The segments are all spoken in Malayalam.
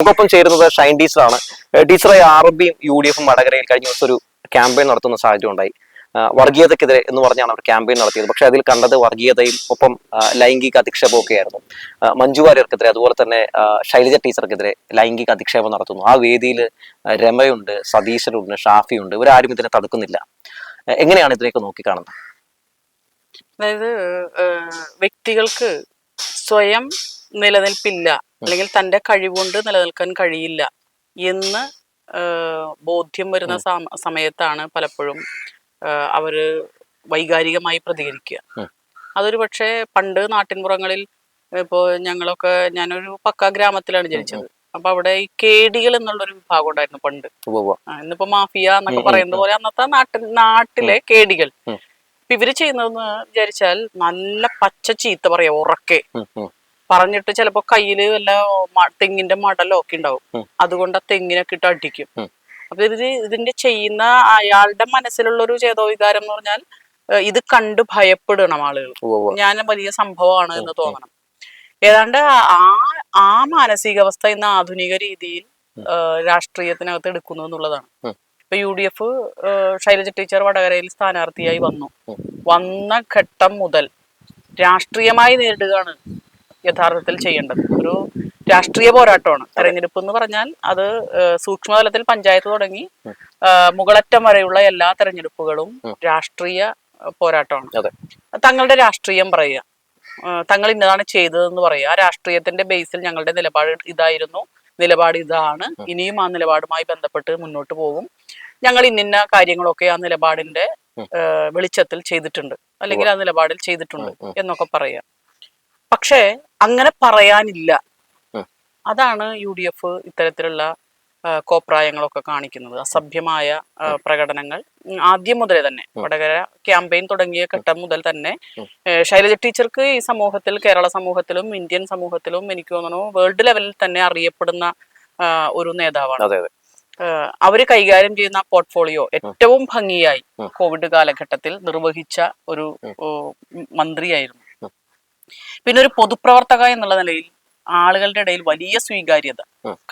നമുക്കൊപ്പം ചേരുന്നത് ഷൈൻ ടീച്ചറാണ് ടീച്ചറെ ആർ ബിയും യു ഡി എഫും വടകരയിൽ കഴിഞ്ഞ ദിവസം ഒരു ക്യാമ്പയിൻ നടത്തുന്ന സാഹചര്യം ഉണ്ടായി. വർഗീയതക്കെതിരെ എന്ന് പറഞ്ഞാണ് അവർ ക്യാമ്പയിൻ നടത്തിയത്. പക്ഷെ അതിൽ കണ്ടത് വർഗീയതയും ഒപ്പം ലൈംഗിക അധിക്ഷേപവും ഒക്കെ ആയിരുന്നു മഞ്ജു വാര്യർക്കെതിരെ അതുപോലെ തന്നെ ശൈലജ ടീച്ചർക്കെതിരെ ലൈംഗിക അധിക്ഷേപം നടത്തുന്നു. ആ വേദിയിൽ രമയുണ്ട് സതീശനുണ്ട് ഷാഫിയുണ്ട്. ഇവരാരും ഇതിനെ തടുക്കുന്നില്ല. എങ്ങനെയാണ് ഇതിനെയൊക്കെ നോക്കിക്കാണുന്നത്? അതായത് വ്യക്തികൾക്ക് സ്വയം നിലനിൽപ്പില്ല. അല്ലെങ്കിൽ തന്റെ കഴിവുകൊണ്ട് നിലനിൽക്കാൻ കഴിയില്ല എന്ന് ബോധ്യം വരുന്ന സമയത്താണ് പലപ്പോഴും അവർ വൈകാരികമായി പ്രതികരിക്കുക. അതൊരു പക്ഷേ പണ്ട് നാട്ടിൻപുറങ്ങളിൽ ഇപ്പോ ഞങ്ങളൊക്കെ ഞാനൊരു പക്ക ഗ്രാമത്തിലാണ് ജനിച്ചത്. അപ്പൊ അവിടെ ഈ കേടികൾ എന്നുള്ളൊരു വിഭാഗം ഉണ്ടായിരുന്നു പണ്ട്. ഇന്നിപ്പോ മാഫിയ എന്നൊക്കെ പറയുന്നത് പോലെ അന്നത്തെ നാട്ടിൽ നാട്ടിലെ കേടികൾ. ഇപ്പൊ ഇവർ ചെയ്യുന്നതെന്ന് വിചാരിച്ചാൽ നല്ല പച്ച ചീത്ത പറയാ ഉറക്കെ. പറഞ്ഞിട്ട് ചിലപ്പോ കയ്യിൽ വല്ല തെങ്ങിന്റെ മടലോ ഒക്കെ ഉണ്ടാവും. അതുകൊണ്ട് ആ തെങ്ങിനൊക്കെ ഇട്ട് അടിക്കും. അപ്പൊ ഇത് ഇതിന്റെ ചെയ്യുന്ന അയാളുടെ മനസ്സിലുള്ള ഒരു ചേതോവികാരം എന്ന് പറഞ്ഞാൽ ഇത് കണ്ട് ഭയപ്പെടണം ആളുകൾ. ഞാൻ വലിയ സംഭവമാണ് എന്ന് തോന്നണം. ഏതാണ്ട് ആ ആ മാനസികാവസ്ഥ ഇന്ന് ആധുനിക രീതിയിൽ രാഷ്ട്രീയത്തിനകത്ത് എടുക്കുന്നു എന്നുള്ളതാണ്. ഇപ്പൊ U D F Shailaja teacher വടകരയിൽ സ്ഥാനാർത്ഥിയായി വന്നു. വന്ന ഘട്ടം മുതൽ രാഷ്ട്രീയമായി നേരിടുകയാണ്. യഥാർത്ഥത്തിൽ ചെയ്യേണ്ടത്. ഒരു രാഷ്ട്രീയ പോരാട്ടമാണ്. തെരഞ്ഞെടുപ്പ് എന്ന് പറഞ്ഞാൽ അത് സൂക്ഷ്മതലത്തിൽ പഞ്ചായത്ത് തുടങ്ങി മുകളറ്റം വരെയുള്ള എല്ലാ തെരഞ്ഞെടുപ്പുകളും. രാഷ്ട്രീയ പോരാട്ടമാണ്. തങ്ങളുടെ രാഷ്ട്രീയം പറയുക. തങ്ങൾ ഇന്നതാണ് ചെയ്തതെന്ന് പറയുക. ആ രാഷ്ട്രീയത്തിന്റെ ബേസിൽ ഞങ്ങളുടെ നിലപാട് ഇതായിരുന്നു. നിലപാട് ഇതാണ്. ഇനിയും ആ നിലപാടുമായി ബന്ധപ്പെട്ട് മുന്നോട്ട് പോകും. ഞങ്ങൾ ഇന്നിന്ന കാര്യങ്ങളൊക്കെ ആ നിലപാടിന്റെ വെളിച്ചത്തിൽ ചെയ്തിട്ടുണ്ട്. അല്ലെങ്കിൽ ആ നിലപാടിൽ ചെയ്തിട്ടുണ്ട്. എന്നൊക്കെ പറയാം. പക്ഷേ അങ്ങനെ പറയാനില്ല. അതാണ് യു ഡി എഫ് ഇത്തരത്തിലുള്ള കോപ്രായങ്ങളൊക്കെ കാണിക്കുന്നത്. അസഭ്യമായ പ്രകടനങ്ങൾ. ആദ്യം മുതലേ തന്നെ. വടകര ക്യാമ്പയിൻ തുടങ്ങിയ ഘട്ടം മുതൽ തന്നെ ശൈലജ ടീച്ചർക്ക് ഈ സമൂഹത്തിൽ കേരള സമൂഹത്തിലും ഇന്ത്യൻ സമൂഹത്തിലും എനിക്ക് തോന്നുന്നു വേൾഡ് ലെവലിൽ തന്നെ അറിയപ്പെടുന്ന ഒരു നേതാവാണ്. അവർ കൈകാര്യം ചെയ്യുന്ന പോർട്ട്ഫോളിയോ ഏറ്റവും ഭംഗിയായി കോവിഡ് കാലഘട്ടത്തിൽ നിർവഹിച്ച ഒരു മന്ത്രിയായിരുന്നു. പിന്നെ ഒരു പൊതുപ്രവർത്തക എന്നുള്ള നിലയിൽ ആളുകളുടെ ഇടയിൽ വലിയ സ്വീകാര്യത.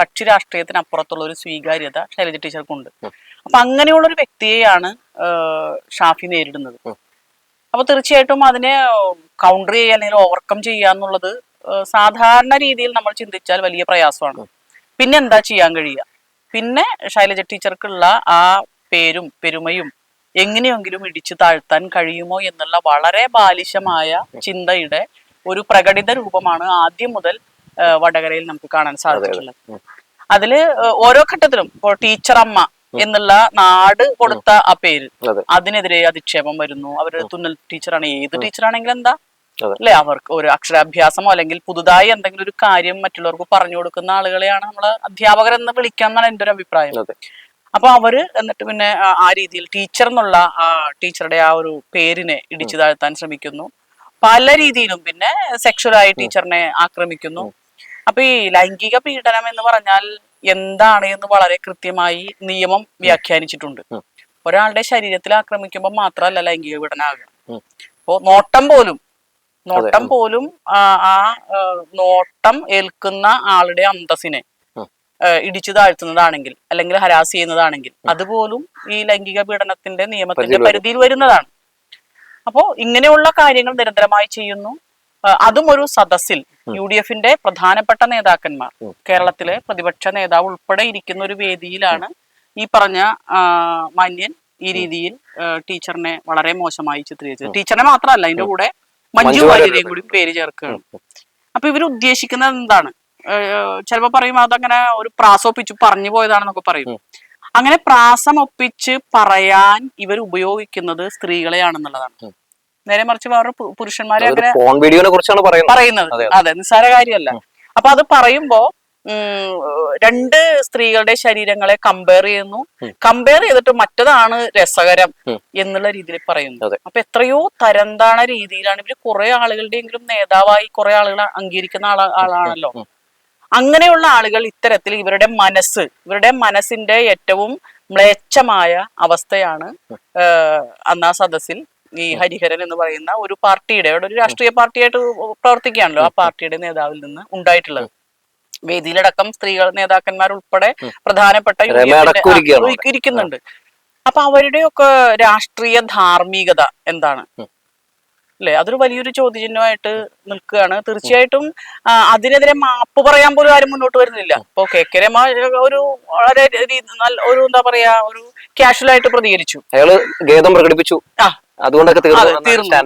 കക്ഷി രാഷ്ട്രീയത്തിന് അപ്പുറത്തുള്ള ഒരു സ്വീകാര്യത ശൈലജ ടീച്ചർക്കുണ്ട്. ഉണ്ട് അപ്പൊ അങ്ങനെയുള്ള ഒരു വ്യക്തിയെയാണ് ഷാഫി നേരിടുന്നത്. അപ്പൊ തീർച്ചയായിട്ടും അതിനെ കൗണ്ടർ ചെയ്യുക അല്ലെങ്കിൽ ഓവർകം ചെയ്യുക എന്നുള്ളത് സാധാരണ രീതിയിൽ നമ്മൾ ചിന്തിച്ചാൽ വലിയ പ്രയാസമാണ്. പിന്നെ എന്താ ചെയ്യാൻ കഴിയുക? പിന്നെ ശൈലജ ടീച്ചർക്കുള്ള ആ പേരും പെരുമയും എങ്ങനെയെങ്കിലും ഇടിച്ചു താഴ്ത്താൻ കഴിയുമോ എന്നുള്ള വളരെ ബാലിശമായ ചിന്തയുടെ ഒരു പ്രകടിത രൂപമാണ് ആദ്യം മുതൽ വടകരയിൽ നമുക്ക് കാണാൻ സാധിച്ചിട്ടുള്ളത്. അതിൽ ഓരോ ഘട്ടത്തിലും ഇപ്പോൾ ടീച്ചർ അമ്മ എന്നുള്ള നാട് കൊടുത്ത ആ പേര്. അതെ. അതിനെതിരെ അധിക്ഷേപം വരുന്നു. അവർ തുന്നൽ ടീച്ചറാണ്. ഏത് ടീച്ചറാണെങ്കിലും എന്താ. അല്ലെ അവർക്ക് ഒരു അക്ഷരാഭ്യാസമോ അല്ലെങ്കിൽ പുതുതായി എന്തെങ്കിലും ഒരു കാര്യം മറ്റുള്ളവർക്ക് പറഞ്ഞു കൊടുക്കുന്ന ആളുകളെയാണ് നമ്മൾ അധ്യാപകർ എന്ന് വിളിക്കാന്നാണ് എന്റെ ഒരു അഭിപ്രായം. അപ്പൊ അവർ എന്നിട്ട് പിന്നെ ആ- ആ രീതിയിൽ ടീച്ചർ എന്നുള്ള ആ ടീച്ചറുടെ ആ ഒരു പേരിനെ ഇടിച്ചു താഴ്ത്താൻ ശ്രമിക്കുന്നു. പല രീതിയിലും പിന്നെ സെക്ഷലായി ടീച്ചറിനെ ആക്രമിക്കുന്നു. അപ്പൊ ഈ ലൈംഗിക പീഡനം എന്ന് പറഞ്ഞാൽ എന്താണ് എന്ന് വളരെ കൃത്യമായി നിയമം വ്യാഖ്യാനിച്ചിട്ടുണ്ട്. ഒരാളുടെ ശരീരത്തിൽ ആക്രമിക്കുമ്പോൾ മാത്രമല്ല ലൈംഗിക പീഡനം ആകണം ഉം. അപ്പോ നോട്ടം പോലും നോട്ടം പോലും ആ, നോട്ടം ഏൽക്കുന്ന ആളുടെ അന്തസ്സിനെ ഇടിച്ചു താഴ്ത്തുന്നതാണെങ്കിൽ അല്ലെങ്കിൽ ഹരാസ് ചെയ്യുന്നതാണെങ്കിൽ അതുപോലും ഈ ലൈംഗിക പീഡനത്തിന്റെ നിയമത്തിന്റെ പരിധിയിൽ വരുന്നതാണ്. അപ്പോ ഇങ്ങനെയുള്ള കാര്യങ്ങൾ നിരന്തരമായി ചെയ്യുന്നു. അതും ഒരു സദസ്സിൽ യു ഡി എഫിന്റെ പ്രധാനപ്പെട്ട നേതാക്കന്മാർ. കേരളത്തിലെ പ്രതിപക്ഷ നേതാവ് ഉൾപ്പെടെ ഇരിക്കുന്ന ഒരു വേദിയിലാണ് ഈ പറഞ്ഞ മാന്യൻ ഈ രീതിയിൽ ടീച്ചറിനെ വളരെ മോശമായി ചിത്രീകരിച്ചത്. ടീച്ചറിനെ മാത്രമല്ല അതിന്റെ കൂടെ മഞ്ജു വാര്യരെയും കൂടി പേര് ചേർക്കുകയാണ്. അപ്പൊ ഇവർ ഉദ്ദേശിക്കുന്നത് എന്താണ്? ചിലപ്പോ പറയും അതങ്ങനെ ഒരു പ്രാസം ഒപ്പിച്ച് പറഞ്ഞു പോയതാണെന്നൊക്കെ പറയും. അങ്ങനെ പ്രാസം ഒപ്പിച്ച് പറയാൻ ഇവർ ഉപയോഗിക്കുന്നത് സ്ത്രീകളെയാണെന്നുള്ളതാണ്. നേരെ മറിച്ച് വേറെ പുരുഷന്മാരെ അങ്ങനെ ഫോൺ വീഡിയോനെ കുറിച്ചാണ് പറയുന്നത്. പറയുന്നത്. അതെ, നിസ്സാര കാര്യമല്ല. അപ്പൊ അത് പറയുമ്പോ രണ്ട് സ്ത്രീകളുടെ ശരീരങ്ങളെ കമ്പയർ ചെയ്യുന്നു. കമ്പയർ ചെയ്തിട്ട് മറ്റതാണ് രസകരം എന്നുള്ള രീതിയിൽ പറയുന്നു. അതെ. അപ്പൊ എത്രയോ തരംതാണ രീതിയിലാണ് ഇവർ കുറെ ആളുകളുടെയെങ്കിലും നേതാവായി കുറെ ആളുകൾ അംഗീകരിക്കുന്ന ആള ആളാണല്ലോ. അങ്ങനെയുള്ള ആളുകൾ ഇത്തരത്തിൽ ഇവരുടെ മനസ്സ് ഇവരുടെ മനസ്സിന്റെ ഏറ്റവും മ്ലേച്ഛമായ അവസ്ഥയാണ് അന്നാ അന്ന് ആ സദസ്സിൽ ഈ ഹരിഹരൻ എന്ന് പറയുന്ന ഒരു പാർട്ടിയുടെ അവിടെ ഒരു രാഷ്ട്രീയ പാർട്ടിയായിട്ട് പ്രവർത്തിക്കുകയാണല്ലോ ആ പാർട്ടിയുടെ നേതാവിൽ നിന്ന് ഉണ്ടായിട്ടുള്ളത്. വേദിയിലടക്കം സ്ത്രീകൾ നേതാക്കന്മാർ ഉൾപ്പെടെ പ്രധാനപ്പെട്ട ഇരിക്കുന്നുണ്ട് അപ്പൊ അവരുടെയൊക്കെ രാഷ്ട്രീയ ധാർമ്മികത എന്താണ്. അല്ലെ? അതൊരു വലിയൊരു ചോദ്യചിഹ്നമായിട്ട് നിൽക്കുകയാണ്. തീർച്ചയായിട്ടും അതിനെതിരെ മാപ്പ് പറയാൻ പോലും ആരും മുന്നോട്ട് വരുന്നില്ല. ഇപ്പൊ കെ കെ രമ ഒരു വളരെ നല്ല ഒരു എന്താ പറയാ ഒരു കാഷ്വൽ ആയിട്ട് പ്രതികരിച്ചു. അയാൾ ഖേദം പ്രകടിപ്പിച്ചു. ആ അതുകൊണ്ടൊക്കെ അതെ, തീർന്നു.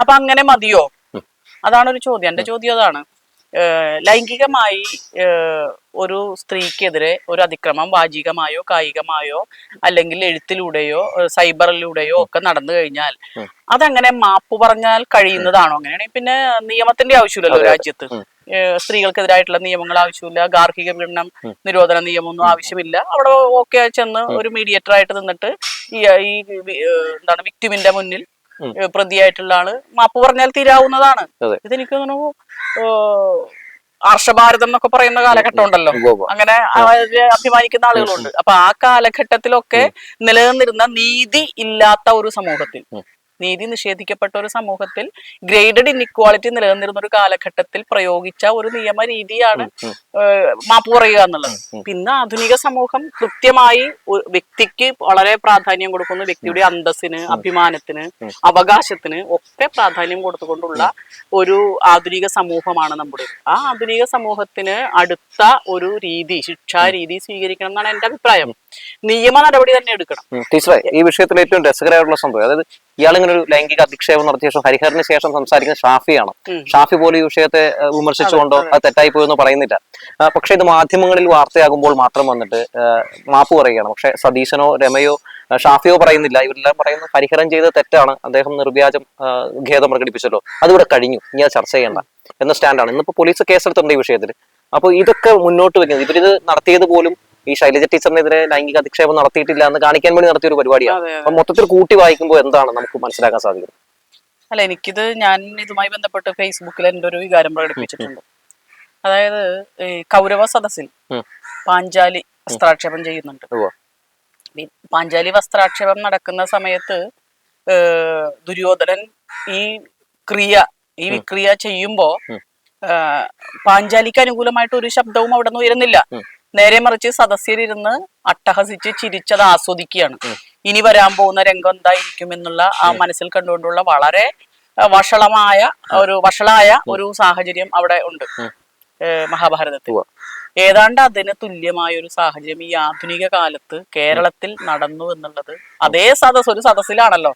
അപ്പൊ അങ്ങനെ മതിയോ? അതാണ് ഒരു ചോദ്യം. എന്റെ ചോദ്യം അതാണ്. ലൈംഗികമായി ഒരു സ്ത്രീക്കെതിരെ ഒരു അതിക്രമം വാചികമായോ കായികമായോ അല്ലെങ്കിൽ എഴുത്തിലൂടെയോ സൈബറിലൂടെയോ ഒക്കെ നടന്നു കഴിഞ്ഞാൽ അതങ്ങനെ മാപ്പ് പറഞ്ഞാൽ കഴിയുന്നതാണോ? അങ്ങനെയാണെങ്കിൽ പിന്നെ നിയമത്തിന്റെ ആവശ്യമില്ലല്ലോ രാജ്യത്ത്. സ്ത്രീകൾക്കെതിരായിട്ടുള്ള നിയമങ്ങൾ ആവശ്യമില്ല. ഗാർഹിക പീഡനം നിരോധന നിയമമൊന്നും ആവശ്യമില്ല. അവിടെ ഓക്കെ ചെന്ന് ഒരു മീഡിയേറ്റർ ആയിട്ട് നിന്നിട്ട് ഈ ഈ എന്താണ് വിക്ടിമിന്റെ മുന്നിൽ. പ്രതിയായിട്ടുള്ള ആൾ മാപ്പ് പറഞ്ഞാൽ തീരാവുന്നതാണ്. ഇതെനിക്ക് തോന്നുന്നു ആർഷഭാരതം എന്നൊക്കെ പറയുന്ന കാലഘട്ടം ഉണ്ടല്ലോ. അങ്ങനെ അഭിമാനിക്കുന്ന ആളുകളുണ്ട്. അപ്പൊ ആ കാലഘട്ടത്തിലൊക്കെ നിലനിന്നിരുന്ന നീതി ഇല്ലാത്ത ഒരു സമൂഹത്തിൽ. നീതി നിഷേധിക്കപ്പെട്ട ഒരു സമൂഹത്തിൽ ഗ്രേഡഡ് ഇൻഇക്വാളിറ്റി നിലനിന്നിരുന്ന ഒരു കാലഘട്ടത്തിൽ പ്രയോഗിച്ച ഒരു നിയമ രീതിയാണ് മാപ്പ് പറയുക എന്നുള്ളത്. പിന്നെ ആധുനിക സമൂഹം കൃത്യമായി വ്യക്തിക്ക് വളരെ പ്രാധാന്യം കൊടുക്കുന്നു വ്യക്തിയുടെ അന്തസ്സിന് അഭിമാനത്തിന് അവകാശത്തിന് ഒക്കെ പ്രാധാന്യം കൊടുത്തുകൊണ്ടുള്ള ഒരു ആധുനിക സമൂഹമാണ് നമ്മുടെ. ആ ആധുനിക സമൂഹത്തിന് അടുത്ത ഒരു രീതി ശിക്ഷാ രീതി സ്വീകരിക്കണം എന്നാണ് എന്റെ അഭിപ്രായം. നിയമ നടപടി തന്നെ എടുക്കണം. ടീച്ചറെ ഈ വിഷയത്തിൽ ഏറ്റവും രസകരമായിട്ടുള്ള സംഭവം അതായത് ഇയാൾ ഇങ്ങനെ ഒരു ലൈംഗിക അധിക്ഷേപം നടത്തിയ ശേഷം ഹരിഹറിന് ശേഷം സംസാരിക്കുന്ന ഷാഫിയാണ്. ഷാഫി പോലും ഈ വിഷയത്തെ വിമർശിച്ചുകൊണ്ടോ അത് തെറ്റായി പോയെന്ന് പറയുന്നില്ല. പക്ഷെ ഇത് മാധ്യമങ്ങളിൽ വാർത്തയാകുമ്പോൾ മാത്രം വന്നിട്ട് മാപ്പ് പറയുകയാണ്. പക്ഷെ സതീശനോ രമയോ ഷാഫിയോ പറയുന്നില്ല. ഇവരെല്ലാം പറയുന്നത് ഹരിഹരൻ ചെയ്ത തെറ്റാണ്. അദ്ദേഹം നിർവ്യാജം ഖേദം പ്രകടിപ്പിച്ചല്ലോ. അതിവിടെ കഴിഞ്ഞു. ഇനി അത് ചർച്ച ചെയ്യണ്ട എന്ന സ്റ്റാൻഡാണ്. ഇന്നിപ്പോ പോലീസ് കേസെടുത്തിട്ടുണ്ട് ഈ വിഷയത്തിൽ അപ്പോൾ ഇതൊക്കെ മുന്നോട്ട് വെക്കുന്നത് ഇവരിത് നടത്തിയത് പോലും ഈ ശൈലജ ടീച്ചറിനെതിരെ ലൈംഗിക അധിക്ഷേപം നടത്തിയിട്ടില്ല എന്ന് കാണിക്കാൻ വേണ്ടി നടത്തിയ ഒരു പരിപാടിയാണ് അപ്പൊ മൊത്തത്തിൽ കൂട്ടി വായിക്കുമ്പോൾ എന്താണ് നമുക്ക് മനസ്സിലാക്കാൻ സാധിക്കുന്നത്? അല്ല എനിക്കിത് ഞാൻ ഇതുമായി ബന്ധപ്പെട്ട് ഫേസ്ബുക്കിൽ എന്റെ ഒരു വികാരം പ്രകടിപ്പിച്ചിട്ടുണ്ട്. അതായത് കൗരവ സദസ്സിൽ. പാഞ്ചാലി വസ്ത്രാക്ഷേപം ചെയ്യുന്നുണ്ട്. പാഞ്ചാലി വസ്ത്രാക്ഷേപം നടക്കുന്ന സമയത്ത് ദുര്യോധനൻ ഈ ക്രിയ ഈ വിക്രിയ ചെയ്യുമ്പോ പാഞ്ചാലിക്ക് അനുകൂലമായിട്ട് ഒരു ശബ്ദവും അവിടെ നിന്ന് ഉയരുന്നില്ല. നേരെ മറിച്ച് സദസ്യരിരുന്ന് അട്ടഹസിച്ച് ചിരിച്ചത് ആസ്വദിക്കുകയാണ്. ഇനി വരാൻ പോകുന്ന രംഗം എന്തായിരിക്കും എന്നുള്ള ആ മനസ്സിൽ കണ്ടുകൊണ്ടുള്ള വളരെ വഷളമായ ഒരു വഷളായ ഒരു സാഹചര്യം അവിടെ ഉണ്ട്. മഹാഭാരതത്തിൽ. ഏതാണ്ട് അതിന് തുല്യമായ ഒരു സാഹചര്യം ഈ ആധുനിക കാലത്ത് കേരളത്തിൽ നടന്നു എന്നുള്ളത് അതേ സദസ് ഒരു സദസ്സിലാണല്ലോ?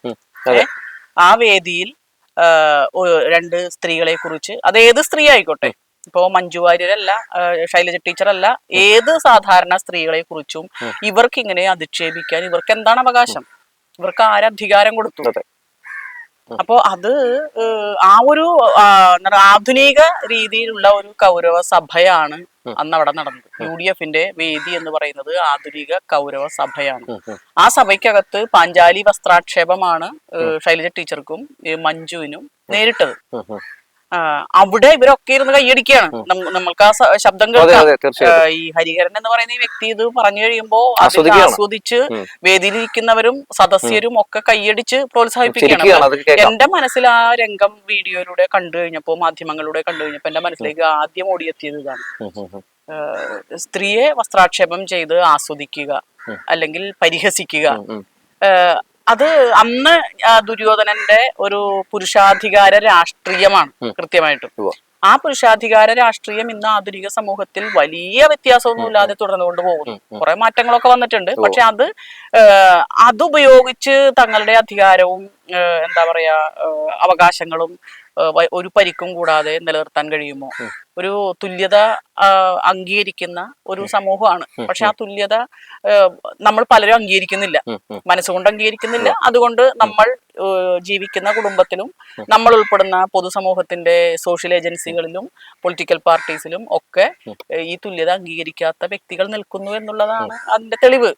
ആ വേദിയിൽ രണ്ട് സ്ത്രീകളെ കുറിച്ച് അതേത് സ്ത്രീ ആയിക്കോട്ടെ ഇപ്പോ മഞ്ജു വാര്യരല്ല ശൈലജ ടീച്ചറല്ല ഏത് സാധാരണ സ്ത്രീകളെ കുറിച്ചും ഇവർക്ക് ഇങ്ങനെ അധിക്ഷേപിക്കാൻ ഇവർക്ക് എന്താണ് അവകാശം ഇവർക്ക് ആരധികാരം കൊടുത്തു. അപ്പോ അത് ആ ഒരു ആധുനിക രീതിയിലുള്ള ഒരു കൗരവ സഭയാണ് അന്ന് അവിടെ നടന്നത് യു ഡി എഫിന്റെ വേദി എന്ന് പറയുന്നത് ആധുനിക കൗരവ സഭയാണ്. ആ സഭയ്ക്കകത്ത് പാഞ്ചാലി വസ്ത്രാക്ഷേപമാണ് ശൈലജ ടീച്ചർക്കും മഞ്ജുവിനും നേരിട്ടത്. അവിടെ ഇവരൊക്കെ ഇരുന്ന് കൈയടിക്കുകയാണ്. നമ്മൾക്ക് ആ ശബ്ദം കേൾക്കാം. ഈ ഹരിഹരൻ എന്ന് പറയുന്ന ഈ വ്യക്തി ഇത് പറഞ്ഞു കഴിയുമ്പോ അതിൽ. ആസ്വദിച്ച് വേദിയിലിരിക്കുന്നവരും സദസ്യരും ഒക്കെ കൈയടിച്ച് പ്രോത്സാഹിപ്പിക്കുകയാണ്. എന്റെ മനസ്സിൽ ആ രംഗം വീഡിയോയിലൂടെ കണ്ടു കഴിഞ്ഞപ്പോ മാധ്യമങ്ങളിലൂടെ കണ്ടു കഴിഞ്ഞപ്പോ എന്റെ മനസ്സിലേക്ക് ആദ്യം ഓടിയെത്തിയത് ഇതാണ്. സ്ത്രീയെ വസ്ത്രാക്ഷേപം ചെയ്ത് ആസ്വദിക്കുക അല്ലെങ്കിൽ പരിഹസിക്കുക. അത് അന്ന് ദുര്യോധനന്റെ ഒരു പുരുഷാധികാര രാഷ്ട്രീയമാണ് കൃത്യമായിട്ടും. ആ പുരുഷാധികാര രാഷ്ട്രീയം ഇന്ന് ആധുനിക സമൂഹത്തിൽ വലിയ വ്യത്യാസമൊന്നും ഇല്ലാതെ തുടർന്നുകൊണ്ട് പോകുന്നു. കുറെ മാറ്റങ്ങളൊക്കെ വന്നിട്ടുണ്ട്. പക്ഷെ അത് അതുപയോഗിച്ച് തങ്ങളുടെ അധികാരവും എന്താ പറയാ അവകാശങ്ങളും ഒരു പരിക്കും കൂടാതെ നിലനിർത്താൻ കഴിയുമോ? ഒരു തുല്യത അംഗീകരിക്കുന്ന ഒരു സമൂഹമാണ്. പക്ഷെ ആ തുല്യത നമ്മൾ പലരും അംഗീകരിക്കുന്നില്ല. മനസ്സുകൊണ്ട് അംഗീകരിക്കുന്നില്ല. അതുകൊണ്ട് നമ്മൾ ജീവിക്കുന്ന കുടുംബത്തിലും നമ്മൾ ഉൾപ്പെടുന്ന പൊതുസമൂഹത്തിന്റെ സോഷ്യൽ ഏജൻസികളിലും പൊളിറ്റിക്കൽ പാർട്ടീസിലും ഒക്കെ ഈ തുല്യത അംഗീകരിക്കാത്ത വ്യക്തികൾ നിൽക്കുന്നു എന്നുള്ളതാണ് അതിന്റെ തെളിവ്.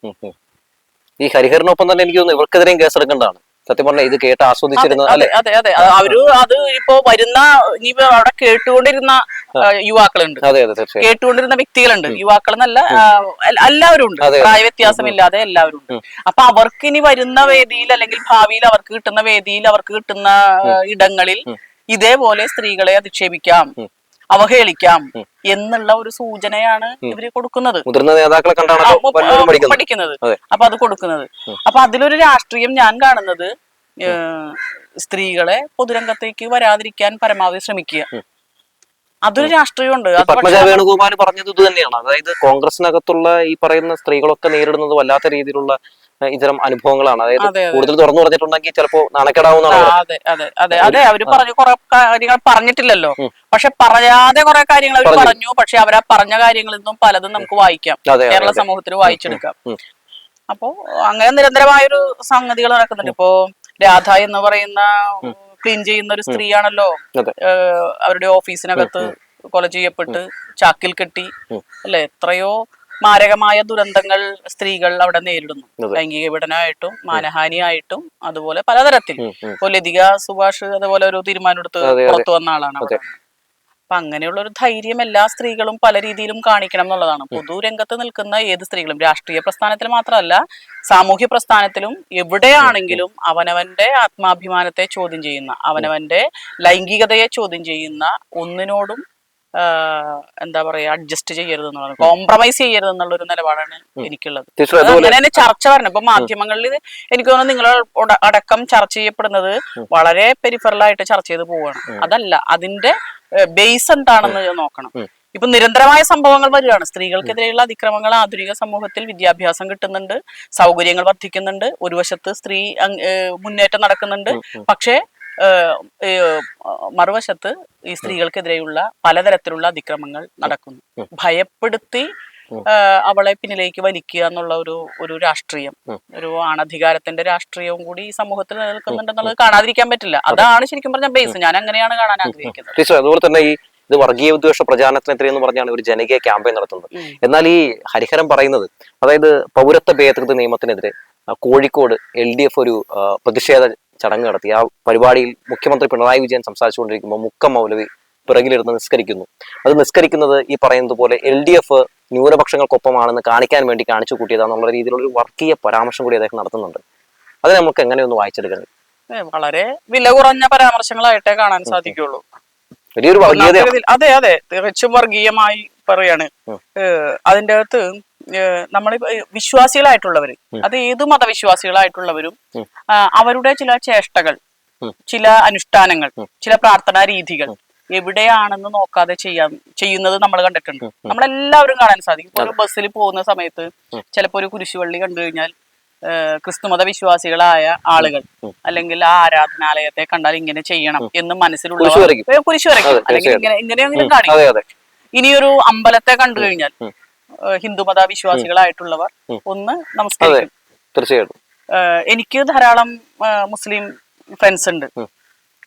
ഈ ഹരിഹരനൊപ്പം തന്നെ എനിക്ക് തോന്നുന്നു ഇവർക്കെതിരെയും കേസെടുക്കേണ്ടതാണ്. സത്യം പറഞ്ഞാൽ ഇത് കേട്ട് ആസ്വദിച്ചിരുന്ന അതെ അല്ലെ? അതെ അതെ അവർ അത് ഇപ്പോ വരുന്ന ഇനിയിപ്പോ അവിടെ കേട്ടുകൊണ്ടിരുന്ന യുവാക്കളുണ്ട്. അതെ അതെ കേട്ടുകൊണ്ടിരുന്ന വ്യക്തികളുണ്ട്. യുവാക്കൾ എന്നല്ല എല്ലാവരും ഉണ്ട്. പ്രായ വ്യത്യാസമില്ലാതെ എല്ലാവരും ഉണ്ട് അപ്പൊ അവർക്ക് ഇനി വരുന്ന വേദിയിൽ അല്ലെങ്കിൽ ഭാവിയിൽ അവർക്ക് കിട്ടുന്ന വേദിയിൽ അവർക്ക് കിട്ടുന്ന ഇടങ്ങളിൽ ഇതേപോലെ സ്ത്രീകളെ അധിക്ഷേപിക്കാം. അവഹേളിക്കാം എന്നുള്ള ഒരു സൂചനയാണ് ഇവർ കൊടുക്കുന്നത്. മുതിർന്ന നേതാക്കളെ കണ്ടാണ് പഠിക്കുന്നത്. അപ്പൊ അത് കൊടുക്കുന്നത്. അപ്പൊ അതിലൊരു രാഷ്ട്രീയം ഞാൻ കാണുന്നത് സ്ത്രീകളെ പൊതുരംഗത്തേക്ക് വരാതിരിക്കാൻ പരമാവധി ശ്രമിക്കുക. അതൊരു രാഷ്ട്രീയമുണ്ട്. പത്മജ വേണുഗോപാൽ പറഞ്ഞത് ഇത് തന്നെയാണ് അതായത് കോൺഗ്രസിനകത്തുള്ള ഈ പറയുന്ന സ്ത്രീകളൊക്കെ നേരിടുന്നത് വല്ലാത്ത രീതിയിലുള്ള ഇത്തരം അനുഭവങ്ങളാണ്. അതായത് അതെ, അതെ. കൂടുതൽ തുറന്നു പറഞ്ഞിട്ടുണ്ടെങ്കിൽ ചിലപ്പോ നാണക്കേടാവുന്നതാണ്. ആ, അതെ അതെ അതെ. അതെ അവർ പറഞ്ഞു കുറെ കാര്യങ്ങൾ പറഞ്ഞിട്ടില്ലല്ലോ. പക്ഷെ പറയാതെ കുറെ കാര്യങ്ങൾ അവർ പറഞ്ഞു. പക്ഷെ അവരാ പറഞ്ഞ കാര്യങ്ങളിൽ നിന്നും പലതും നമുക്ക് വായിക്കാം. കേരള സമൂഹത്തിൽ സമൂഹത്തിന് വായിച്ചെടുക്കാം. അപ്പോ അങ്ങനെ നിരന്തരമായൊരു സംഗതികൾ നടക്കുന്നുണ്ട്. ഇപ്പോ രാധ എന്ന് പറയുന്ന ക്ലീൻ ചെയ്യുന്ന ഒരു സ്ത്രീയാണല്ലോ. അവരുടെ ഓഫീസിനകത്ത് കൊല ചെയ്യപ്പെട്ട് ചാക്കിൽ കെട്ടി. അല്ലെ? എത്രയോ മാരകമായ ദുരന്തങ്ങൾ സ്ത്രീകൾ അവിടെ നേരിടുന്നു. ലൈംഗിക പീഡനമായിട്ടും മാനഹാനിയായിട്ടും അതുപോലെ പലതരത്തിൽ. ഇപ്പൊ ലതിക സുഭാഷ് അതുപോലെ ഒരു തീരുമാനം എടുത്ത് അതെ, അതെ. പുറത്തു വന്ന ആളാണ് അവിടെ അപ്പൊ അങ്ങനെയുള്ള ഒരു ധൈര്യം എല്ലാ സ്ത്രീകളും പല രീതിയിലും കാണിക്കണം എന്നുള്ളതാണ്. പൊതുരംഗത്ത് നിൽക്കുന്ന ഏത് സ്ത്രീകളും രാഷ്ട്രീയ പ്രസ്ഥാനത്തിൽ മാത്രമല്ല സാമൂഹ്യ പ്രസ്ഥാനത്തിലും എവിടെയാണെങ്കിലും അവനവന്റെ ആത്മാഭിമാനത്തെ ചോദ്യം ചെയ്യുന്ന അവനവന്റെ ലൈംഗികതയെ ചോദ്യം ചെയ്യുന്ന ഒന്നിനോടും എന്താ പറയാ അഡ്ജസ്റ്റ് ചെയ്യരുത് എന്നുള്ളത് കോംപ്രമൈസ് ചെയ്യരുത് എന്നുള്ള ഒരു നിലപാടാണ് എനിക്കുള്ളത് അങ്ങനെ തന്നെ ചർച്ച വരണം ഇപ്പൊ മാധ്യമങ്ങളിൽ എനിക്ക് തോന്നുന്നു നിങ്ങൾ അടക്കം ചർച്ച ചെയ്യപ്പെടുന്നത് വളരെ പെരിഫറലായിട്ട് ചർച്ച ചെയ്ത് പോവുകയാണ് അതല്ല അതിന്റെ ബേസ് എന്താണെന്ന് നോക്കണം. ഇപ്പൊ നിരന്തരമായ സംഭവങ്ങൾ വരികയാണ്. സ്ത്രീകൾക്കെതിരെയുള്ള അതിക്രമങ്ങൾ ആധുനിക സമൂഹത്തിൽ വിദ്യാഭ്യാസം കിട്ടുന്നുണ്ട് സൗകര്യങ്ങൾ വർദ്ധിക്കുന്നുണ്ട്. ഒരു വശത്ത് സ്ത്രീ മുന്നേറ്റം നടക്കുന്നുണ്ട്. പക്ഷേ മറുവശത്ത് ഈ സ്ത്രീകൾക്കെതിരെയുള്ള പലതരത്തിലുള്ള അതിക്രമങ്ങൾ നടക്കുന്നു. ഭയപ്പെടുത്തി അവളെ പിന്നിലേക്ക് വലിക്കുക എന്നുള്ള ഒരു ഒരു രാഷ്ട്രീയം. ഒരു ആണധികാരത്തിന്റെ രാഷ്ട്രീയവും കൂടി ഈ സമൂഹത്തിൽ നിലനിൽക്കുന്നുണ്ടെന്നുള്ളത് കാണാതിരിക്കാൻ പറ്റില്ല. അതാണ് ശരിക്കും പറഞ്ഞ ബേസ് ഞാൻ അങ്ങനെയാണ് കാണാൻ ആഗ്രഹിക്കുന്നത്. അതുപോലെ തന്നെ ഈ ഇത് വർഗീയ ഉദ്ദേശ പ്രചാരണത്തിനെതിരെ എന്ന് പറഞ്ഞാണ് ഒരു ജനകീയ ക്യാമ്പയിൻ നടത്തുന്നത്. എന്നാൽ ഈ ഹരിഹരം പറയുന്നത് അതായത് പൗരത്വ ഭേദഗതി നിയമത്തിനെതിരെ കോഴിക്കോട് എൽ ഡി എഫ് ഒരു പ്രതിഷേധ ചടങ്ങ് നടത്തി. ആ പരിപാടിയിൽ മുഖ്യമന്ത്രി പിണറായി വിജയൻ സംസാരിച്ചുകൊണ്ടിരിക്കുമ്പോൾ മുക്കം മൗലവി പിറകിലിരുന്ന് നിസ്കരിക്കുന്നു. അത് നിസ്കരിക്കുന്നത് ഈ പറയുന്നത് പോലെ എൽ ഡി എഫ് ന്യൂനപക്ഷങ്ങൾക്കൊപ്പമാണെന്ന് കാണിക്കാൻ വേണ്ടി കാണിച്ചു കൂട്ടിയതാണെന്നുള്ള രീതിയിലുള്ള ഒരു വർഗീയ പരാമർശം കൂടി അദ്ദേഹം നടത്തുന്നുണ്ട്. അത് നമുക്ക് എങ്ങനെയൊന്ന് വായിച്ചെടുക്കണം വളരെ വില കുറഞ്ഞ പരാമർശങ്ങളായിട്ടേ കാണാൻ സാധിക്കുള്ളൂ. അതെ അതെ. തികച്ചും വർഗീയമായി പറയാണ് അതിന്റെ അതിന്റെ അകത്ത് നമ്മൾ വിശ്വാസികളായിട്ടുള്ളവര് അത് ഏത് മതവിശ്വാസികളായിട്ടുള്ളവരും അവരുടെ ചില ചേഷ്ടകൾ ചില അനുഷ്ഠാനങ്ങൾ ചില പ്രാർത്ഥനാ രീതികൾ എവിടെയാണെന്ന് നോക്കാതെ ചെയ്യാൻ ചെയ്യുന്നത് നമ്മൾ കണ്ടിട്ടുണ്ട്. നമ്മളെല്ലാവരും കാണാൻ സാധിക്കും. ഇപ്പൊ ഒരു ബസ്സിൽ പോകുന്ന സമയത്ത് ചിലപ്പോൾ ഒരു കുരിശുവള്ളി കണ്ടു കഴിഞ്ഞാൽ ക്രിസ്തുമത വിശ്വാസികളായ ആളുകൾ അല്ലെങ്കിൽ ആ ആരാധനാലയത്തെ കണ്ടാൽ ഇങ്ങനെ ചെയ്യണം എന്ന് മനസ്സിലുള്ള കുരിശു വരയ്ക്കും. അല്ലെങ്കിൽ ഇങ്ങനെ ഇങ്ങനെയെങ്കിലും കാണിക്കും. ഇനിയൊരു അമ്പലത്തെ കണ്ടു കഴിഞ്ഞാൽ ഹിന്ദുമത വിശ്വാസികളായിട്ടുള്ളവർ ഒന്ന് നമസ്കാരം നമസ്കരിക്കും തീർച്ചയായിട്ടും. എനിക്ക് ധാരാളം മുസ്ലിം ഫ്രണ്ട്സ് ഉണ്ട്.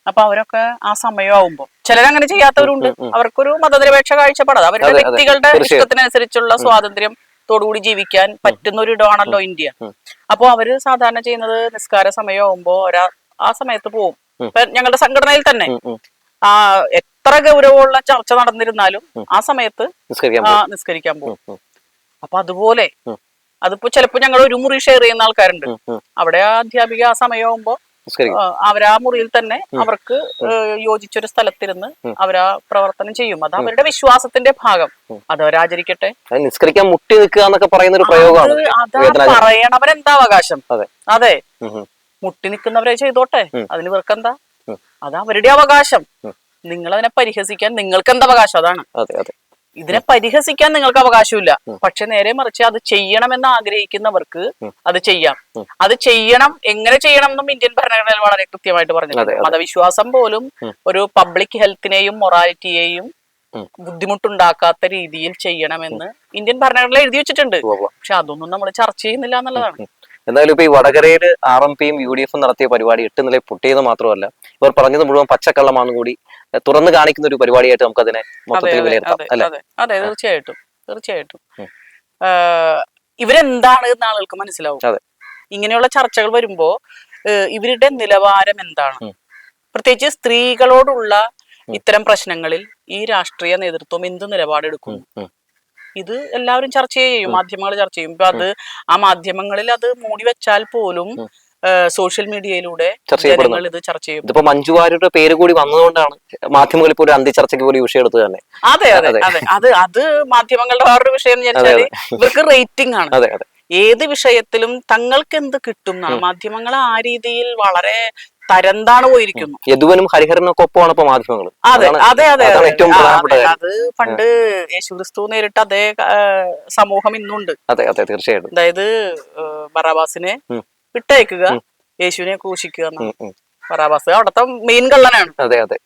അപ്പൊ അവരൊക്കെ ആ സമയമാവുമ്പോ ചിലരങ്ങനെ ചെയ്യാത്തവരുണ്ട്. അവർക്കൊരു മതനിരപേക്ഷ കാഴ്ചപ്പാടാ അവരുടെ. വ്യക്തികളുടെ ഇഷ്ടത്തിനനുസരിച്ചുള്ള സ്വാതന്ത്ര്യം തോടുകൂടി ജീവിക്കാൻ പറ്റുന്ന ഒരു ഇടമാണല്ലോ ഇന്ത്യ. അപ്പോൾ അപ്പൊ അവർ സാധാരണ ചെയ്യുന്നത് നിസ്കാര സമയമാവുമ്പോ ഒരാ ആ സമയത്ത് പോവും. ഞങ്ങളുടെ സംഘടനയിൽ തന്നെ. ആ എത്ര ഗൗരവമുള്ള ചർച്ച നടന്നിരുന്നാലും ആ സമയത്ത് നിസ്കരിക്കാൻ പോകും. അപ്പൊ അതുപോലെ അതിപ്പോ ചിലപ്പോ ഞങ്ങൾ ഒരു മുറി ഷെയർ ചെയ്യുന്ന ആൾക്കാരുണ്ട്. അവിടെ ആ അധ്യാപിക ആ സമയമാകുമ്പോ അവരാ മുറിയിൽ തന്നെ അവർക്ക് യോജിച്ചൊരു സ്ഥലത്തിരുന്ന് അവരാ പ്രവർത്തനം ചെയ്യും. അത് അവരുടെ വിശ്വാസത്തിന്റെ ഭാഗം. അത് അവരാചരിക്കട്ടെ. നിസ്കരിക്കാൻ മുട്ടി നിൽക്കുക എന്നൊക്കെ പറയുന്ന ഒരു പ്രയോഗമാണ് അത്. പറയണവരെന്താ അവകാശം? അതെ. മുട്ടി നിൽക്കുന്നവരെ ചെയ്തോട്ടെ. അതിന് ഇവർക്കെന്താ? അത് അവരുടെ അവകാശം. നിങ്ങൾ അതിനെ പരിഹസിക്കാൻ നിങ്ങൾക്ക് എന്താ അവകാശം? അതാണ്. അതെ അതെ. ഇതിനെ പരിഹസിക്കാൻ നിങ്ങൾക്ക് അവകാശമില്ല. പക്ഷെ നേരെ മറിച്ച് അത് ചെയ്യണമെന്ന് ആഗ്രഹിക്കുന്നവർക്ക് അത് ചെയ്യാം. അത് ചെയ്യണം എങ്ങനെ ചെയ്യണം എന്നും ഇന്ത്യൻ ഭരണഘടനയിൽ വളരെ കൃത്യമായിട്ട് പറഞ്ഞു മതവിശ്വാസം പോലും ഒരു പബ്ലിക് ഹെൽത്തിനെയും മൊറാലിറ്റിയെയും. ബുദ്ധിമുട്ടുണ്ടാക്കാത്ത രീതിയിൽ ചെയ്യണമെന്ന് ഇന്ത്യൻ ഭരണഘടന എഴുതി വെച്ചിട്ടുണ്ട്. പക്ഷെ അതൊന്നും നമ്മൾ ചർച്ച ചെയ്യുന്നില്ല എന്നുള്ളതാണ്. എന്തായാലും ഇപ്പൊ ഈ വടകരയിൽ ആർ എം പിയും യു ഡി എഫും നടത്തിയ പരിപാടി എട്ട് നില പൊട്ടിയത് മാത്രമല്ല ഇവർ പറഞ്ഞത് മുഴുവൻ പച്ചക്കള്ളമാണെന്ന് കൂടി തുറന്നു കാണിക്കുന്ന ഒരു പരിപാടിയായിട്ട് നമുക്ക് അതിനെ മൊത്തത്തിൽ വിലയിരുത്താം അതെ അല്ലെ? അതെ. തീർച്ചയായിട്ടും തീർച്ചയായിട്ടും. ഇവരെന്താണ് എന്ന് ആളുകൾക്ക് മനസ്സിലാവും. അതെ. ഇങ്ങനെയുള്ള ചർച്ചകൾ വരുമ്പോ ഇവരുടെ നിലവാരം എന്താണ്. പ്രത്യേകിച്ച് സ്ത്രീകളോടുള്ള ഇത്തരം പ്രശ്നങ്ങളിൽ ഈ രാഷ്ട്രീയ നേതൃത്വം എന്ത് നിലപാടെടുക്കുന്നു. ഇത് എല്ലാവരും ചർച്ച ചെയ്യും മാധ്യമങ്ങൾ ചർച്ച ചെയ്യും. ഇപ്പൊ അത് ആ മാധ്യമങ്ങളിൽ അത് മൂടി വെച്ചാൽ പോലും സോഷ്യൽ മീഡിയയിലൂടെ ജനങ്ങൾ ഇത് ചർച്ച ചെയ്യും. ഇതിപ്പോ മഞ്ജു വാര്യരുടെ പേര് കൂടി വന്നതുകൊണ്ടാണ് മാധ്യമങ്ങൾ ഇപ്പോൾ ഒരു അന്തിച്ചർച്ചയ്ക്ക് പോലും വിഷയം എടുത്തത് തന്നെ. അതെ അതെ അതെ. അതെ. അത് മാധ്യമങ്ങളുടെ വേറൊരു വിഷയം എന്ന് ഇവർക്ക് റേറ്റിംഗ് ആണ്. അതെ അതെ. ഏത് വിഷയത്തിലും തങ്ങൾക്ക് എന്ത് കിട്ടും മാധ്യമങ്ങൾ ആ രീതിയിൽ വളരെ തരംതാണ് പോയിരിക്കുന്നു യദുവനും ഹരിഹരനും ഒക്കെ ഒപ്പമാണ് ഇപ്പൊ മാധ്യമങ്ങൾ അതെ അതെ അതെ അതെ. ഏറ്റവും പ്രധാനപ്പെട്ട അത് പണ്ട് യേശുക്രിസ്തു നേരിട്ട് അതേ സമൂഹം ഇന്നുണ്ട്. അതെ അതെ തീർച്ചയായിട്ടും. അതായത് ബറാബാസിനെ. വിട്ടയക്കുക യേശുവിനെ ക്രൂശിക്കുക. ബറാബാസ് അവിടുത്തെ മെയിൻ കള്ളനാണ്. അതെ അതെ.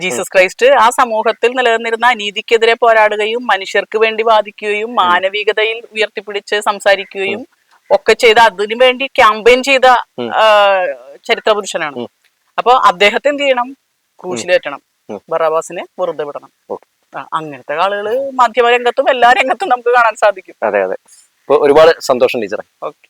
ജീസസ് ക്രൈസ്റ്റ് ആ സമൂഹത്തിൽ നിലനിന്നിരുന്ന അനീതിക്കെതിരെ പോരാടുകയും മനുഷ്യർക്ക് വേണ്ടി വാദിക്കുകയും മാനവികതയിൽ ഉയർത്തിപ്പിടിച്ച് സംസാരിക്കുകയും ഒക്കെ ചെയ്ത അതിനു വേണ്ടി ക്യാമ്പയിൻ ചെയ്ത ചരിത്ര പുരുഷനാണ് അപ്പൊ അദ്ദേഹത്തെ എന്ത് ചെയ്യണം? ക്രൂശിലേറ്റണം. ബറാബാസിനെ വെറുതെ വിടണം. അങ്ങനത്തെ ആളുകൾ മാധ്യമ രംഗത്തും എല്ലാ രംഗത്തും നമുക്ക് കാണാൻ സാധിക്കും. അതെ അതെ. ഒരുപാട് സന്തോഷം ടീച്ചറെ. ഓക്കെ.